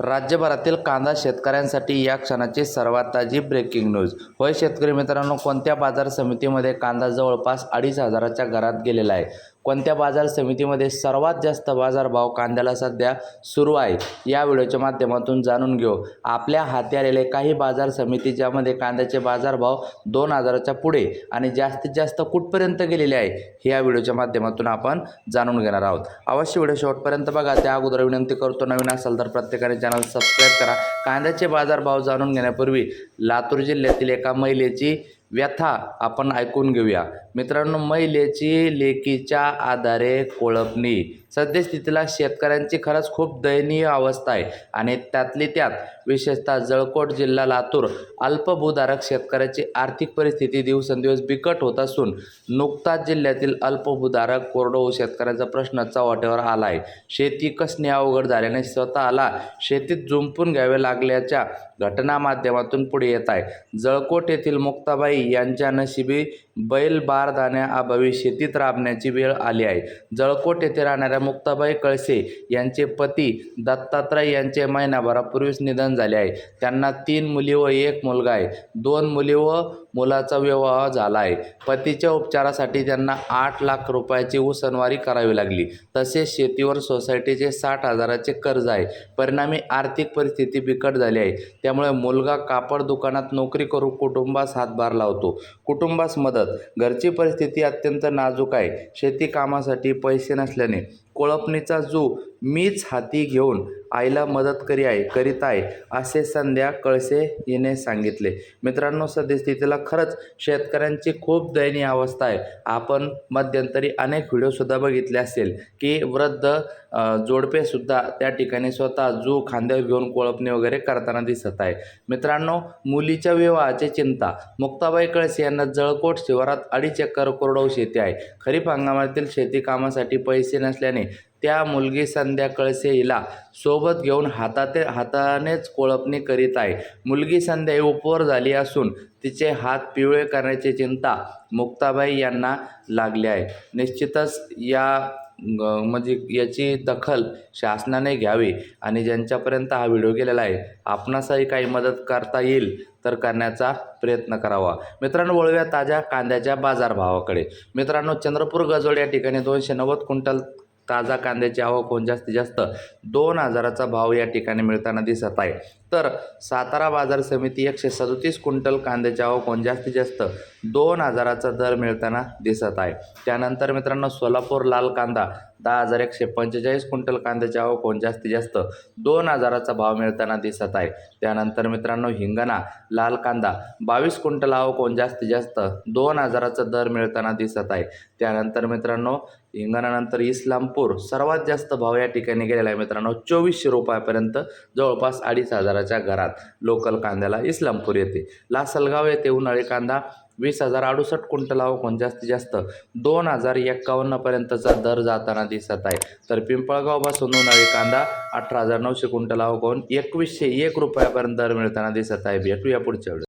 राज्यभरातील कांदा शेतकऱ्यांसाठी या क्षणाची सर्वात ताजी ब्रेकिंग न्यूज होय शेतकरी मित्रांनो कोणत्या बाजार समितीमध्ये कांदा जवळपास अडीच हजाराच्या घरात गेलेला आहे? कोणत्या बाजार समितीमध्ये सर्वात जास्त बाजारभाव कांद्याला सध्या सुरू आहे? या व्हिडिओच्या माध्यमातून जाणून घेऊ. आपल्या हाती आलेले काही बाजार समिती ज्यामध्ये कांद्याचे बाजारभाव दोन हजाराच्या पुढे आणि जास्तीत जास्त कुठपर्यंत गेलेले आहे हे या व्हिडिओच्या माध्यमातून आपण जाणून घेणार आहोत. अवश्य व्हिडिओ शेवटपर्यंत बघा. त्या अगोदर विनंती करतो नवीन असाल तर प्रत्येकाने चॅनल सबस्क्राईब करा. कांद्याचे बाजारभाव जाणून घेण्यापूर्वी लातूर जिल्ह्यातील एका महिलेची व्यथा आपण ऐकून घेऊया. मित्रांनो महिलेची लेकीच्या आधारे कोळपणी. सद्यस्थितीला शेतकऱ्यांची खरंच खूप दयनीय अवस्था आहे आणि त्यातली त्यात विशेषतः जळकोट जिल्हा लातूर अल्पभूधारक शेतकऱ्याची आर्थिक परिस्थिती दिवसेंदिवस बिकट होत असून नुकताच जिल्ह्यातील अल्पभूधारक कोरडवाहू शेतकऱ्याचा प्रश्न चव्हाट्यावर आला आहे शेती कसणे अवघड झाल्याने स्वतःला शेतीत जुंपून घ्यावे लागल्याच्या घटना माध्यमातून पुढे येत आहे. जळकोट येथील मुक्ताबाई यांच्या नशिबी बैल बारदाण्याअभावी शेतीत राबण्याची वेळ आली आहे. जळकोट येथे राहणाऱ्या मुक्ताबाई कळसे यांचे पती दत्तात्रय यांचे महिनाभरापूर्वीच निधन झाले आहे. त्यांना तीन मुली व एक मुलगा आहे. दोन मुली व मुलाचा विवाह झाला आहे. पतीच्या उपचारासाठी त्यांना आठ लाख रुपयाची उसनवारी करावी लागली. तसेच शेतीवर सोसायटीचे साठ हजाराचे कर्ज आहे. परिणामी आर्थिक परिस्थिती बिकट झाली आहे. त्यामुळे मुलगा कापड दुकानात नोकरी करून कुटुंबास हातभार लावतो कुटुंबास मदत. घरची परिस्थिती अत्यंत नाजूक आहे. शेती कामासाठी पैसे नसल्याने कोळपणीचा जो मीच हाती घेऊन आईला मदत करी आहे करीत आहे असे संध्या कळसे हिने सांगितले. मित्रांनो सद्यस्थितीला खरंच शेतकऱ्यांची खूप दयनीय अवस्था आहे. आपण मध्यंतरी अनेक व्हिडिओसुद्धा बघितले असेल की वृद्ध जोडपेसुद्धा त्या ठिकाणी स्वतः जू खांद्यावर घेऊन कोळपणी वगैरे करताना दिसत आहे. मित्रांनो मुलीच्या विवाहाची चिंता. मुक्ताबाई कळसे यांना जळकोट शिवारात अडीच एकर कोरडवाहू शेती आहे. खरीप हंगामातील शेती कामासाठी पैसे नसल्याने त्या मुलगी संध्या कळसे हिला सोबत घेऊन हाताते हातानेच कोळपणी करीत आहे. मुलगी संध्या ही उपवर झाली असून तिचे हात पिवळे करण्याची चिंता मुक्ताबाई यांना लागली आहे. निश्चितच या म्हणजे याची दखल शासनाने घ्यावी आणि ज्यांच्यापर्यंत हा व्हिडिओ गेलेला आहे आपणासही काही मदत करता येईल तर करण्याचा प्रयत्न करावा. मित्रांनो वळूया ताज्या कांद्याच्या बाजारभावाकडे. मित्रांनो चंद्रपूर गजोड या ठिकाणी दोनशे नव्वद क्विंटल ताजा कांद्याची आवक होऊन जास्तीत जास्त दोन हजाराचा भाव या ठिकाणी मिळताना दिसत आहे. तर सातारा बाजार समिती एकशे सदोतीस क्विंटल कांद्याची आवक जास्तीत जास्त? दोन हजाराचा दर मिळताना दिसत आहे. त्यानंतर मित्रांनो सोलापूर लाल कांदा दहा हजार एकशे पंचेचाळीस क्विंटल कांद्याच्या आवक जास्तीत जास्त? दोन हजाराचा भाव मिळताना दिसत आहे. त्यानंतर मित्रांनो हिंगणा लाल कांदा बावीस क्विंटल आवक जास्तीत जास्त? दोन हजाराचा दर मिळताना दिसत आहे. त्यानंतर मित्रांनो हिंगणानंतर इस्लामपूर सर्वात जास्त भाव या ठिकाणी गेलेला आहे मित्रांनो चोवीसशे रुपयापर्यंत जवळपास अडीच हजार हजाराच्या घरात लोकल कांद्याला इस्लामपूर येते. लासलगाव येथे उन्हाळी कांदा वीस हजार अडुसष्ट क्विंटल आवक जास्तीत जास्त दोन हजार एक्कावन्नपर्यंतचा दर जाताना दिसत आहे. तर पिंपळगावपासून उन्हाळी कांदा अठरा हजार नऊशे क्विंटल आवक एकवीसशे एक रुपयापर्यंत दर मिळताना दिसत आहे. भेटूया पुढच्या वेळेस